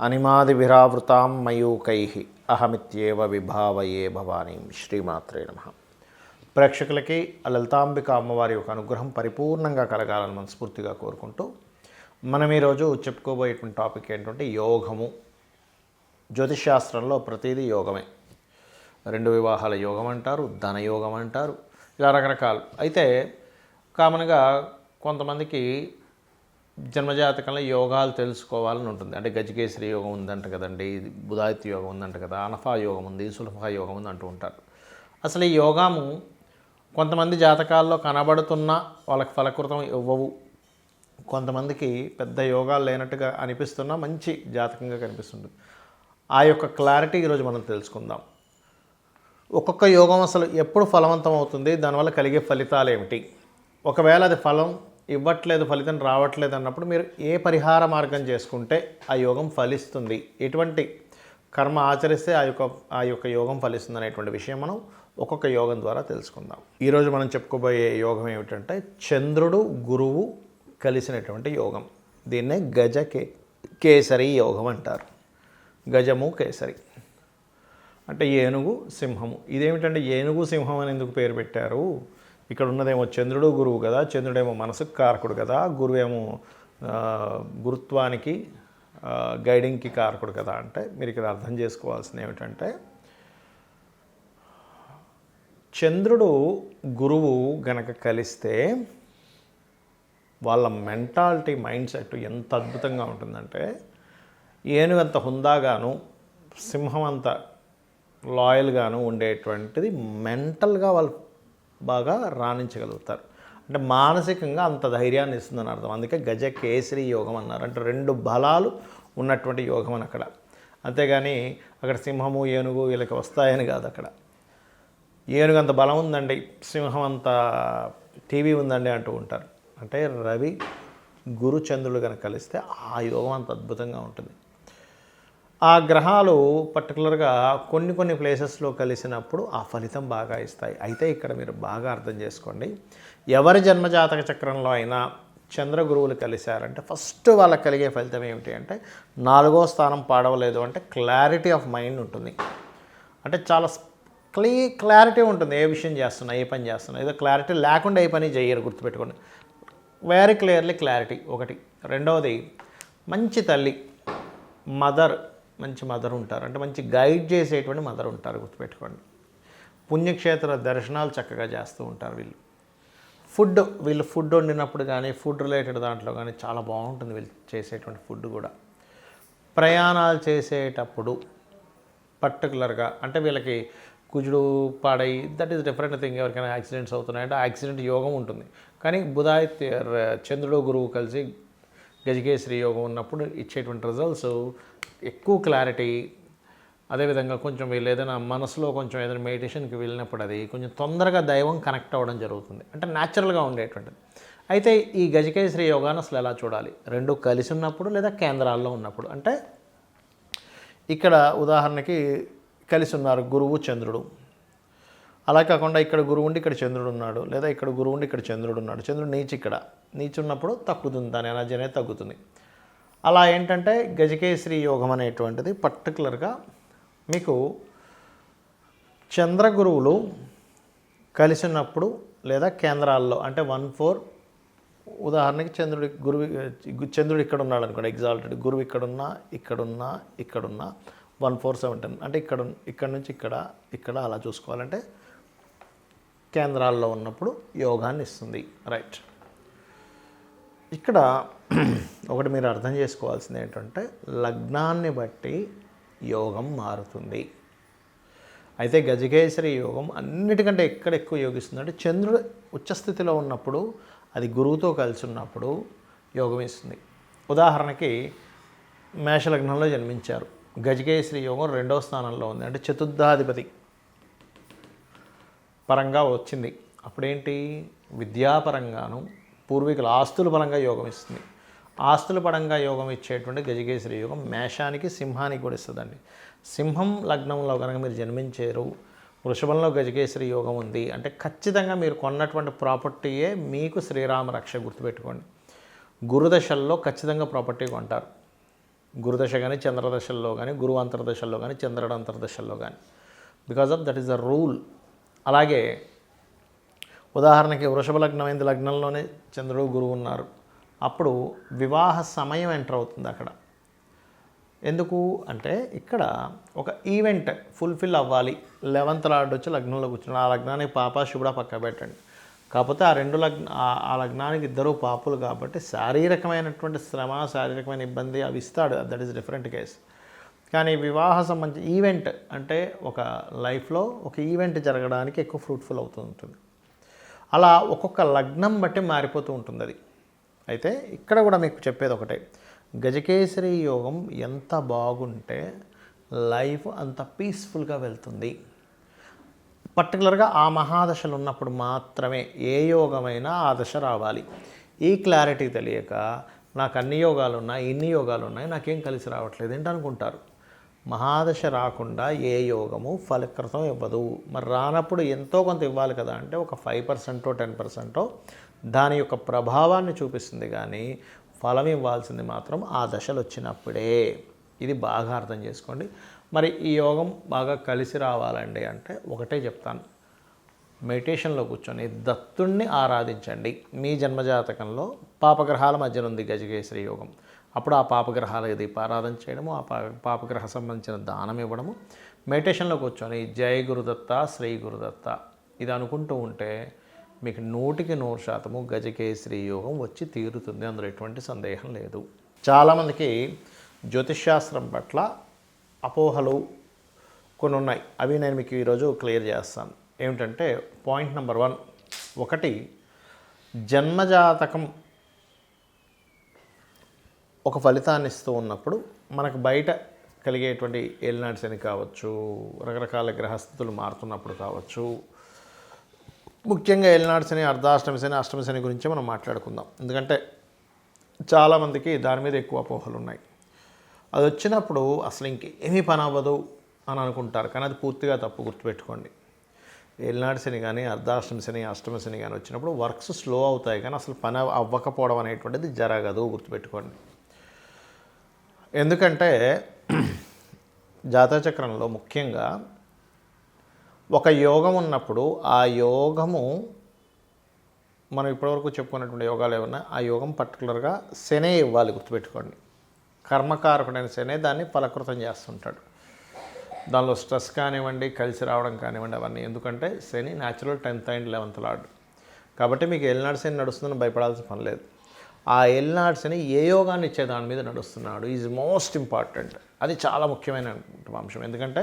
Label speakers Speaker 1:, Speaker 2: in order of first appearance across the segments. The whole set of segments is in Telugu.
Speaker 1: అనిమాదివిరావృతాం మయూకై అహమిత్యేవ విభావయే భవానీ శ్రీమాత్రే నమ. ప్రేక్షకులకి లలితాంబిక అమ్మవారి యొక్క అనుగ్రహం పరిపూర్ణంగా కలగాలని మనస్ఫూర్తిగా కోరుకుంటూ మనం ఈరోజు చెప్పుకోబోయేటువంటి టాపిక్ ఏంటంటే యోగము. జ్యోతిష్శాస్త్రంలో ప్రతిదీ యోగమే. రెండు వివాహాల యోగం అంటారు ధనయోగం అంటారు ఇలా రకరకాలు. అయితే కామన్గా కొంతమందికి జన్మజాతకంలో యోగాలు తెలుసుకోవాలని ఉంటుంది. అంటే గజకేశ్వరి యోగం ఉందంట కదండి బుధాదిత్య యోగం ఉందంట కదా అనఫా యోగం ఉంది సులభా యోగం ఉంది అంటూ ఉంటారు. అసలు ఈ యోగాము కొంతమంది జాతకాల్లో కనబడుతున్నా వాళ్ళకి ఫలకృతం ఇవ్వవు. కొంతమందికి పెద్ద యోగాలు లేనట్టుగా అనిపిస్తున్నా మంచి జాతకంగా కనిపిస్తుంది ఆ యొక్క క్లారిటీ ఈరోజు మనం తెలుసుకుందాం. ఒక్కొక్క యోగం అసలు ఎప్పుడు ఫలవంతం అవుతుంది? దానివల్ల కలిగే ఫలితాలు ఏమిటి? ఒకవేళ అది ఫలం ఇవ్వట్లేదు ఫలితం రావట్లేదు అన్నప్పుడు మీరు ఏ పరిహార మార్గం చేసుకుంటే ఆ యోగం ఫలిస్తుంది? ఎటువంటి కర్మ ఆచరిస్తే ఆ యొక్క ఆ యొక్క యోగం ఫలిస్తుంది అనేటువంటి విషయం మనం ఒక్కొక్క యోగం ద్వారా తెలుసుకుందాం. ఈరోజు మనం చెప్పుకోబోయే యోగం ఏమిటంటే చంద్రుడు గురువు కలిసినటువంటి యోగం. దీన్నే గజ కే కేసరి యోగం అంటారు. గజము కేసరి. అంటే ఏనుగు సింహము. ఇదేమిటంటే ఏనుగు సింహం అని ఎందుకు పేరు పెట్టారు? ఇక్కడ ఉన్నదేమో చంద్రుడు గురువు కదా చంద్రుడేమో మనసుకు కారకుడు కదా గురువేమో గురుత్వానికి గైడింగ్కి కారకుడు కదా అంటే మీరు ఇక్కడ అర్థం చేసుకోవాల్సింది ఏమిటంటే చంద్రుడు గురువు గనక కలిస్తే వాళ్ళ మెంటాలిటీ మైండ్ సెట్ ఎంత అద్భుతంగా ఉంటుందంటే ఏనుగంత అంత హుందాగాను సింహం అంత లాయల్గాను ఉండేటువంటిది మెంటల్గా వాళ్ళు బాగా రాణించగలుగుతారు. అంటే మానసికంగా అంత ధైర్యాన్ని ఇస్తుందని అర్థం. అందుకే గజ కేసరి యోగం అన్నారు. అంటే రెండు బలాలు ఉన్నటువంటి యోగం అని అక్కడ. అంతేగాని అక్కడ సింహము ఏనుగు వీళ్ళకి వస్తాయని కాదు అక్కడ. ఏనుగు అంత బలం ఉందండి సింహం అంత టీవీ ఉందండి అంటూ ఉంటారు. అంటే రవి గురుచంద్రులు కనుక కలిస్తే ఆ యోగం అంత అద్భుతంగా ఉంటుంది. ఆ గ్రహాలు పర్టికులర్గా కొన్ని కొన్ని ప్లేసెస్లో కలిసినప్పుడు ఆ ఫలితం బాగా ఇస్తాయి. అయితే ఇక్కడ మీరు బాగా అర్థం చేసుకోండి. ఎవరి జన్మజాతక చక్రంలో అయినా చంద్ర గురువులు కలిశారంటే ఫస్ట్ వాళ్ళకి కలిగే ఫలితం ఏమిటి అంటే నాలుగో స్థానం పాడవలేదు అంటే క్లారిటీ ఆఫ్ మైండ్ ఉంటుంది. అంటే చాలా క్లీ క్లారిటీ ఉంటుంది. ఏ విషయం చేస్తున్నా ఏ పని చేస్తున్నా ఏదో క్లారిటీ లేకుండా ఏ పని చేయరు గుర్తుపెట్టుకోండి. వెరీ క్లియర్లీ క్లారిటీ ఒకటి. రెండవది మంచి తల్లి మదర్ మంచి మదర్ ఉంటారు. అంటే మంచి గైడ్ చేసేటువంటి మదర్ ఉంటారు గుర్తుపెట్టుకోండి. పుణ్యక్షేత్ర దర్శనాలు చక్కగా చేస్తూ ఉంటారు వీళ్ళు. ఫుడ్ వీళ్ళు ఫుడ్ వండినప్పుడు కానీ ఫుడ్ రిలేటెడ్ దాంట్లో కానీ చాలా బాగుంటుంది వీళ్ళు చేసేటువంటి ఫుడ్ కూడా. ప్రయాణాలు చేసేటప్పుడు పర్టికులర్గా అంటే వీళ్ళకి కుజుడు పాడై దట్ ఈస్ డిఫరెంట్ థింగ్ ఎవరికైనా యాక్సిడెంట్స్ అవుతున్నాయంటే ఆ యాక్సిడెంట్ యోగం ఉంటుంది. కానీ బుధాయి చంద్రుడు గురువు కలిసి గజకేశ్వరి యోగం ఉన్నప్పుడు ఇచ్చేటువంటి రిజల్ట్స్ ఎక్కువ క్లారిటీ అదేవిధంగా కొంచెం వీళ్ళు ఏదైనా మనసులో కొంచెం ఏదైనా మెడిటేషన్కి వెళ్ళినప్పుడు అది కొంచెం తొందరగా దైవం కనెక్ట్ అవ్వడం జరుగుతుంది. అంటే న్యాచురల్గా ఉండేటువంటిది. అయితే ఈ గజకేశ్వరి యోగాన్ని అసలు ఎలా చూడాలి? రెండు కలిసి ఉన్నప్పుడు లేదా కేంద్రాల్లో ఉన్నప్పుడు? అంటే ఇక్కడ ఉదాహరణకి కలిసి ఉన్నారు గురువు చంద్రుడు. అలా కాకుండా ఇక్కడ గురువు ఉండి ఇక్కడ చంద్రుడు ఉన్నాడు లేదా ఇక్కడ గురువు ఉండి ఇక్కడ చంద్రుడు ఉన్నాడు. చంద్రుడు నీచి ఇక్కడ. నీచున్నప్పుడు తగ్గుతుంది దాని ఎనర్జీ అనేది తగ్గుతుంది. అలా ఏంటంటే గజకేశ్వరి యోగం అనేటువంటిది పర్టికులర్గా మీకు చంద్ర గురువులు లేదా కేంద్రాల్లో అంటే వన్ ఫోర్ ఉదాహరణకి చంద్రుడి గురువు చంద్రుడు ఇక్కడ ఉన్నాడు అనుకోండి ఎగ్జాల్టెడ్ గురువు ఇక్కడున్నా ఇక్కడున్నా ఇక్కడున్నా వన్ ఫోర్ సెవెంటీన్ అంటే ఇక్కడ ఇక్కడ నుంచి ఇక్కడ ఇక్కడ అలా చూసుకోవాలంటే కేంద్రాల్లో ఉన్నప్పుడు యోగాన్ని ఇస్తుంది రైట్ ఇక్కడ ఒకటి మీరు అర్థం చేసుకోవాల్సింది ఏంటంటే లగ్నాన్ని బట్టి యోగం మారుతుంది. అయితే గజకేసరి యోగం అన్నిటికంటే ఎక్కడ ఎక్కువ యోగిస్తుందంటే చంద్రుడు ఉచ్చస్థితిలో ఉన్నప్పుడు అది గురువుతో కలిసి ఉన్నప్పుడు యోగం ఇస్తుంది. ఉదాహరణకి మేషలగ్నంలో జన్మించారు. గజకేశ్వరి యోగం రెండవ స్థానంలో ఉంది. అంటే చతుర్థాధిపతి పరంగా వచ్చింది. అప్పుడేంటి? విద్యాపరంగాను పూర్వీకుల ఆస్తుల పరంగా యోగం ఇస్తుంది. ఆస్తుల పరంగా యోగం ఇచ్చేటువంటి గజకేసరి యోగం మేషానికి సింహానికి కూడా ఇస్తుందండి. సింహం లగ్నంలో కనుక మీరు జన్మించారు వృషభంలో గజకేసరి యోగం ఉంది అంటే ఖచ్చితంగా మీరు కొన్నటువంటి ప్రాపర్టీయే మీకు శ్రీరామ రక్ష గుర్తుపెట్టుకోండి. గురుదశల్లో ఖచ్చితంగా ప్రాపర్టీ కొంటారు. గురుదశ కానీ చంద్రదశల్లో కానీ గురువు అంతర్దశల్లో కానీ చంద్రుడు అంతర్దశల్లో కానీ because of that is the rule. అలాగే ఉదాహరణకి వృషభ లగ్నం అయింది లగ్నంలోనే చంద్రుడు గురువు ఉన్నారు. అప్పుడు వివాహ సమయం ఎంటర్ అవుతుంది అక్కడ. ఎందుకు అంటే ఇక్కడ ఒక ఈవెంట్ ఫుల్ఫిల్ అవ్వాలి. లెవెంత్ లార్డ్ వచ్చి లగ్నంలో కూర్చున్నాడు. ఆ లగ్నానికి పాప శుభ్ర పక్క పెట్టండి. కాకపోతే ఆ రెండు లగ్న ఆ- ఆ లగ్నానికి ఇద్దరు పాపులు కాబట్టి శారీరకమైనటువంటి శ్రమ శారీరకమైన ఇబ్బంది అవి ఇస్తాడు. దట్ ఈస్ డిఫరెంట్ కేస్ కానీ వివాహ సంబంధించి ఈవెంట్ అంటే ఒక లైఫ్లో ఒక ఈవెంట్ జరగడానికి ఎక్కువ ఫ్రూట్ఫుల్ అవుతూ ఉంటుంది అలా ఒక్కొక్క లగ్నం బట్టి మారిపోతూ ఉంటుంది అది అయితే ఇక్కడ కూడా మీకు చెప్పేది ఒకటే. గజకేసరి యోగం ఎంత బాగుంటే లైఫ్ అంత పీస్ఫుల్గా వెళ్తుంది. పర్టికులర్గా ఆ మహాదశలు ఉన్నప్పుడు మాత్రమే ఏ యోగమైనా ఆ దశ రావాలి. ఈ క్లారిటీ తెలియక నాకు అన్ని యోగాలు ఉన్నాయి ఇన్ని యోగాలు ఉన్నాయి నాకేం కలిసి రావట్లేదు ఏంటి అనుకుంటారు మహాదశ రాకుండా ఏ యోగము ఫలకృతం ఇవ్వదు. మరి రానప్పుడు ఎంతో కొంత ఇవ్వాలి కదా అంటే ఒక ఫైవ్ పర్సెంటో టెన్ పర్సెంటో దాని యొక్క ప్రభావాన్ని చూపిస్తుంది కానీ ఫలం ఇవ్వాల్సింది మాత్రం ఆ దశలు వచ్చినప్పుడే. ఇది బాగా అర్థం చేసుకోండి. మరి ఈ యోగం బాగా కలిసి రావాలండి అంటే ఒకటే చెప్తాను. మెడిటేషన్లో కూర్చొని దత్తుణ్ణి ఆరాధించండి. మీ జన్మజాతకంలో పాపగ్రహాల మధ్యన ఉంది గజకేశ్వరి యోగం. అప్పుడు ఆ పాపగ్రహాలకు దీపారాధన చేయడము ఆ పాపగ్రహ సంబంధించిన దానం ఇవ్వడము. మెడిటేషన్లో కూర్చొని జయ గురుదత్త శ్రీ గురుదత్త ఇది అనుకుంటూ ఉంటే మీకు నూటికి నూరు శాతము గజకేశ్వరి యోగం వచ్చి తీరుతుంది. అందులో ఎటువంటి సందేహం లేదు. చాలామందికి జ్యోతిష్శాస్త్రం పట్ల అపోహలు కొన్ని ఉన్నాయి అవి నేను మీకు ఈరోజు క్లియర్ చేస్తాను. ఏమిటంటే పాయింట్ నెంబర్ వన్ ఒకటి జన్మజాతకం ఒక ఫలితాన్ని ఇస్తూ ఉన్నప్పుడు మనకు బయట కలిగేటువంటి ఏలినాటి శని కావచ్చు రకరకాల గ్రహస్థితులు మారుతున్నప్పుడు కావచ్చు ముఖ్యంగా ఏలినాటి శని అర్ధాష్టమి శని అష్టమి శని గురించి మనం మాట్లాడుకుందాం. ఎందుకంటే చాలామందికి దాని మీద ఎక్కువ అపోహలు ఉన్నాయి. అది వచ్చినప్పుడు అసలు ఇంకేమీ పని అవ్వదు అని అనుకుంటారు. కానీ అది పూర్తిగా తప్పు గుర్తుపెట్టుకోండి. ఏలినాటి శని కానీ అర్ధాష్టమి శని అష్టమి శని కానీ వచ్చినప్పుడు వర్క్స్ స్లో అవుతాయి కానీ అసలు పని అవ్వకపోవడం అనేటువంటిది జరగదు గుర్తుపెట్టుకోండి. ఎందుకంటే జాతచక్రంలో ముఖ్యంగా ఒక యోగం ఉన్నప్పుడు ఆ యోగము మనం ఇప్పటివరకు చెప్పుకున్నటువంటి యోగాలు ఏమన్నా ఆ యోగం పర్టికులర్గా శనే ఇవ్వాలి గుర్తుపెట్టుకోండి. కర్మకారకుడైన శనే దాన్ని ఫలకృతం చేస్తుంటాడు. దానిలో స్ట్రెస్ కానివ్వండి కలిసి రావడం కానివ్వండి అవన్నీ. ఎందుకంటే శని natural tenth and eleventh lord కాబట్టి మీకు ఎల్నాడు శని నడుస్తుందని భయపడాల్సిన పని లేదు. ఆ ఎల్నాడు శని ఏ యోగాన్ని ఇచ్చే దాని మీద నడుస్తున్నాడు. ఈజ్ మోస్ట్ ఇంపార్టెంట్ అది చాలా ముఖ్యమైన అంశం. ఎందుకంటే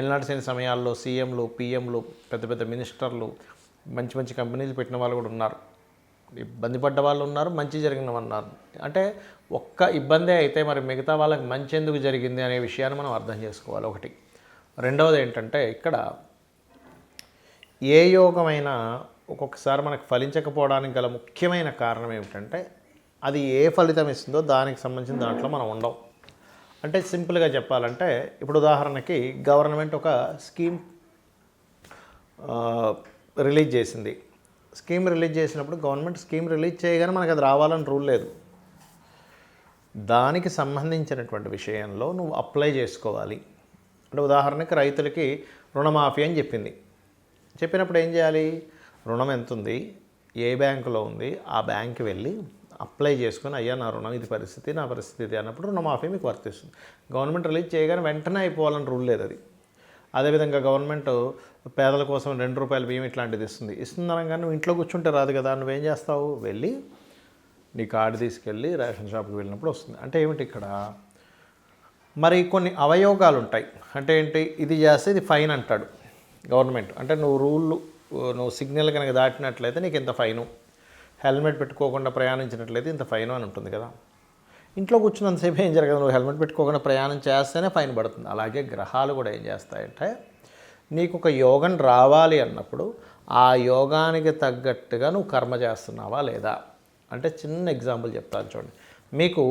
Speaker 1: ఎల్నాడు శని సమయాల్లో సీఎంలు పిఎంలు పెద్ద పెద్ద మినిస్టర్లు మంచి మంచి కంపెనీలు పెట్టిన వాళ్ళు కూడా ఉన్నారు. ఇబ్బంది పడ్డ వాళ్ళు ఉన్నారు మంచి జరిగిన వాళ్ళు ఉన్నారు. అంటే ఒక్క ఇబ్బందే అయితే మరి మిగతా వాళ్ళకి మంచి ఎందుకు జరిగింది అనే విషయాన్ని మనం అర్థం చేసుకోవాలి. ఒకటి రెండవది ఏంటంటే ఇక్కడ ఏ యోగమైనా ఒక్కొక్కసారి మనకు ఫలించకపోవడానికి గల ముఖ్యమైన కారణం ఏమిటంటే అది ఏ ఫలితం ఇస్తుందో దానికి సంబంధించిన దాంట్లో మనం ఉండం. అంటే సింపుల్గా చెప్పాలంటే ఇప్పుడు ఉదాహరణకి గవర్నమెంట్ ఒక స్కీమ్ రిలీజ్ చేసింది. స్కీమ్ రిలీజ్ చేసినప్పుడు గవర్నమెంట్ స్కీమ్ రిలీజ్ చేయగానే మనకు అది రావాలని రూల్ లేదు. దానికి సంబంధించినటువంటి విషయంలో నువ్వు అప్లై చేసుకోవాలి. అంటే ఉదాహరణకి రైతులకి రుణమాఫీ అని చెప్పింది. చెప్పినప్పుడు ఏం చేయాలి? రుణం ఎంత ఉంది ఏ బ్యాంకులో ఉంది? ఆ బ్యాంక్ వెళ్ళి అప్లై చేసుకుని అయ్యా నా రుణం ఇది పరిస్థితి నా పరిస్థితి ఇది అన్నప్పుడు రుణమాఫీ మీకు వర్తిస్తుంది. గవర్నమెంట్ రిలీజ్ చేయగానే వెంటనే అయిపోవాలని రూల్ లేదు అది. అదేవిధంగా గవర్నమెంట్ పేదల కోసం రెండు రూపాయల బియ్యం ఇట్లాంటిది ఇస్తుంది. ఇస్తుంది అనగానే నువ్వు ఇంట్లో కూర్చుంటే రాదు కదా నువ్వేం చేస్తావు? వెళ్ళి నీ కార్డు తీసుకెళ్ళి రేషన్ షాప్కి వెళ్ళినప్పుడు వస్తుంది. అంటే ఏమిటి ఇక్కడ? మరి కొన్ని అవయోగాలు ఉంటాయి అంటే ఏంటి? ఇది చేస్తే ఇది ఫైన్ అంటాడు గవర్నమెంట్. అంటే నువ్వు రూళ్ళు నువ్వు సిగ్నల్ కనుక దాటినట్లయితే నీకు ఇంత ఫైను. హెల్మెట్ పెట్టుకోకుండా ప్రయాణించినట్లయితే ఇంత ఫైన్ అని ఉంటుంది కదా. ఇంట్లో కూర్చున్నంతసేపు ఏం జరగదు. నువ్వు హెల్మెట్ పెట్టుకోకుండా ప్రయాణం చేస్తేనే ఫైన్ పడుతుంది. అలాగే గ్రహాలు కూడా ఏం చేస్తాయంటే నీకు ఒక యోగం రావాలి అన్నప్పుడు ఆ యోగానికి తగ్గట్టుగా నువ్వు కర్మ చేస్తున్నావా లేదా? అంటే చిన్న ఎగ్జాంపుల్ చెప్తాను చూడండి. మీకు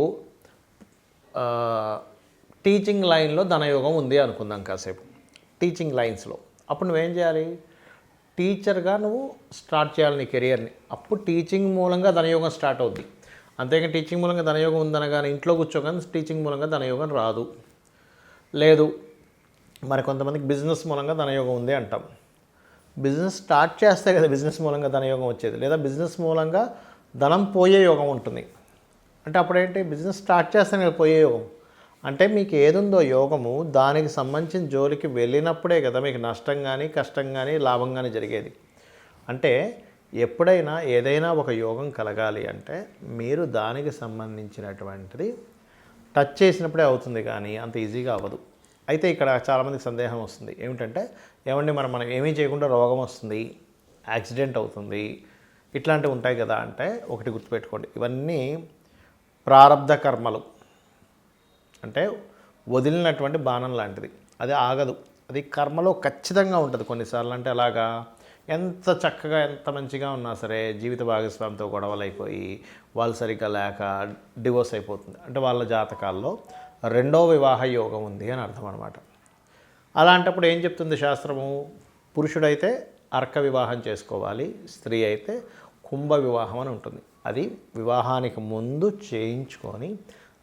Speaker 1: టీచింగ్ లైన్లో ధనయోగం ఉంది అనుకుందాం కాసేపు. టీచింగ్ లైన్స్లో. అప్పుడు నువ్వేం చేయాలి? టీచర్గా నువ్వు స్టార్ట్ చేయాలి నీ కెరియర్ని. అప్పుడు టీచింగ్ మూలంగా ధనయోగం స్టార్ట్ అవుద్ది. అంతేకాని టీచింగ్ మూలంగా ధనయోగం ఉందనగానే ఇంట్లో కూర్చోగానే టీచింగ్ మూలంగా ధనయోగం రాదు. లేదు మరి కొంతమందికి బిజినెస్ మూలంగా ధనయోగం ఉంది అంటాం. బిజినెస్ స్టార్ట్ చేస్తే కదా బిజినెస్ మూలంగా ధనయోగం వచ్చేది. లేదా బిజినెస్ మూలంగా ధనం పోయే యోగం ఉంటుంది. అంటే అప్పుడేంటి? బిజినెస్ స్టార్ట్ చేస్తేనే పోయే యోగం. అంటే మీకు ఏదుందో యోగము దానికి సంబంధించిన జోలికి వెళ్ళినప్పుడే కదా మీకు నష్టం కానీ కష్టం కానీ లాభం కానీ జరిగేది. అంటే ఎప్పుడైనా ఏదైనా ఒక యోగం కలగాలి అంటే మీరు దానికి సంబంధించినటువంటిది టచ్ చేసినప్పుడే అవుతుంది కానీ అంత ఈజీగా అవ్వదు. అయితే ఇక్కడ చాలామందికి సందేహం వస్తుంది. ఏమిటంటే ఏమండి మనం మనం ఏమీ చేయకుండా రోగం వస్తుంది యాక్సిడెంట్ అవుతుంది ఇట్లాంటివి ఉంటాయి కదా అంటే ఒకటి గుర్తుపెట్టుకోండి. ఇవన్నీ ప్రారంధ కర్మలు. అంటే వదిలినటువంటి బాణం లాంటిది. అది ఆగదు. అది కర్మలో ఖచ్చితంగా ఉంటుంది కొన్నిసార్లు. అంటే అలాగా? ఎంత చక్కగా ఎంత మంచిగా ఉన్నా సరే జీవిత భాగస్వామితో గొడవలు అయిపోయి వాళ్ళు సరిగ్గా లేక డివోర్స్ అయిపోతుంది. అంటే వాళ్ళ జాతకాల్లో రెండో వివాహ యోగం ఉంది అని అర్థం అనమాట అలాంటప్పుడు ఏం చెప్తుంది శాస్త్రము? పురుషుడైతే అర్క వివాహం చేసుకోవాలి. స్త్రీ అయితే కుంభ వివాహం అని ఉంటుంది. అది వివాహానికి ముందు చేయించుకొని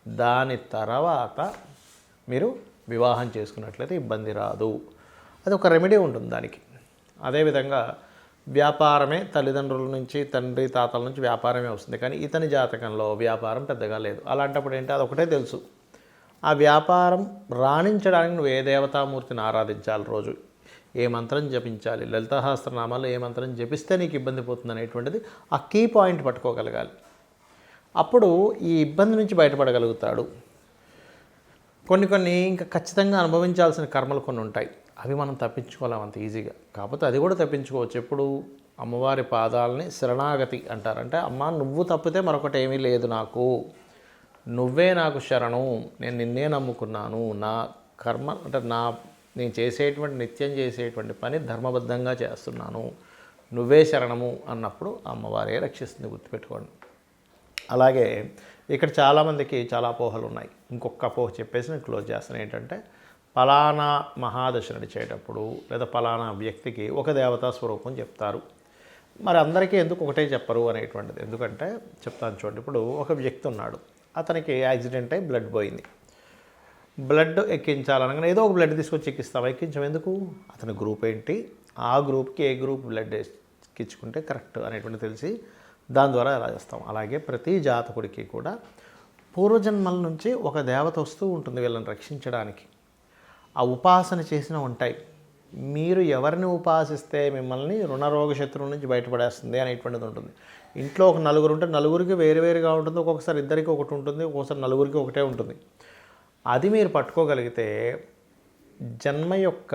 Speaker 1: దాని తర్వాత మీరు వివాహం చేసుకున్నట్లయితే ఇబ్బంది రాదు. అది ఒక రెమెడీ ఉంటుంది దానికి. అదేవిధంగా వ్యాపారమే తల్లిదండ్రుల నుంచి తండ్రి తాతల నుంచి వ్యాపారమే వస్తుంది. కానీ ఇతని జాతకంలో వ్యాపారం పెద్దగా లేదు. అలాంటప్పుడు ఏంటి? అదొకటే తెలుసు. ఆ వ్యాపారం రాణించడానికి నువ్వు ఏ దేవతామూర్తిని ఆరాధించాలి రోజు? ఏ మంత్రం జపించాలి? లలితాహాస్త్రనామాలు ఏ మంత్రం జపిస్తే నీకు ఇబ్బంది పోతుంది అనేటువంటిది ఆ కీ పాయింట్ పట్టుకోగలగాలి. అప్పుడు ఈ ఇబ్బంది నుంచి బయటపడగలుగుతాడు. కొన్ని కొన్ని ఇంకా ఖచ్చితంగా అనుభవించాల్సిన కర్మలు కొన్ని ఉంటాయి. అవి మనం తప్పించుకోలేం అంత ఈజీగా. కాకపోతే అది కూడా తప్పించుకోవచ్చు. ఎప్పుడు అమ్మవారి పాదాలని శరణాగతి అంటారు. అంటే అమ్మ నువ్వు తప్పితే మరొకటి ఏమీ లేదు నాకు. నువ్వే నాకు శరణం. నేను నిన్నే నమ్ముకున్నాను. నా కర్మ అంటే నా నేను చేసేటువంటి నిత్యం చేసేటువంటి పని ధర్మబద్ధంగా చేస్తున్నాను. నువ్వే శరణము అన్నప్పుడు అమ్మవారే రక్షిస్తుంది గుర్తుపెట్టుకోండి. అలాగే ఇక్కడ చాలామందికి చాలా అపోహలు ఉన్నాయి ఇంకొక అపోహ చెప్పేసి నేను క్లోజ్ చేస్తాను. ఏంటంటే పలానా మహాదశ నడిచేటప్పుడు లేదా పలానా వ్యక్తికి ఒక దేవతా స్వరూపం చెప్తారు. మరి అందరికీ ఎందుకు ఒకటే చెప్పరు అనేటువంటిది? ఎందుకంటే చెప్తాను చూడండి. ఇప్పుడు ఒక వ్యక్తి ఉన్నాడు. అతనికి యాక్సిడెంట్ అయి బ్లడ్ పోయింది. బ్లడ్ ఎక్కించాలనగానే ఏదో ఒక బ్లడ్ తీసుకొచ్చి ఎక్కిస్తాం ఎక్కించం ఎందుకు? అతని గ్రూప్ ఏంటి? ఆ గ్రూప్కి ఏ గ్రూప్ బ్లడ్ ఎక్కించుకుంటే కరెక్ట్ అనేటువంటి తెలిసి దాని ద్వారా ఎలా చేస్తాం? అలాగే ప్రతి జాతకుడికి కూడా పూర్వజన్మల నుంచి ఒక దేవత వస్తూ ఉంటుంది వీళ్ళని రక్షించడానికి. ఆ ఉపాసన చేసిన ఉంటాయి. మీరు ఎవరిని ఉపాసిస్తే మిమ్మల్ని రుణరోగ శత్రువు నుంచి బయటపడేస్తుంది అనేటువంటిది ఉంటుంది. ఇంట్లో ఒక నలుగురు ఉంటే నలుగురికి వేరు వేరుగా ఉంటుంది. ఒక్కొక్కసారి ఇద్దరికి ఒకటి ఉంటుంది. ఒక్కొక్కసారి నలుగురికి ఒకటే ఉంటుంది. అది మీరు పట్టుకోగలిగితే జన్మ యొక్క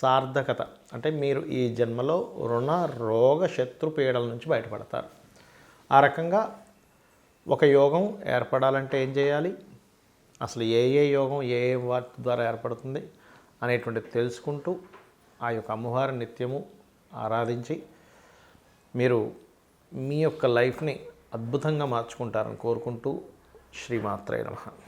Speaker 1: సార్థకత. అంటే మీరు ఈ జన్మలో రుణ రోగ శత్రు పీడల నుంచి బయటపడతారు. ఆ రకంగా ఒక యోగం ఏర్పడాలంటే ఏం చేయాలి? అసలు ఏ ఏ యోగం ఏ ఏ వాటి ద్వారా ఏర్పడుతుంది అనేటువంటిది తెలుసుకుంటూ ఆ యొక్క అమ్మవారి నిత్యము ఆరాధించి మీరు మీ యొక్క లైఫ్ని అద్భుతంగా మార్చుకుంటారని కోరుకుంటూ శ్రీమాత్రే నమ.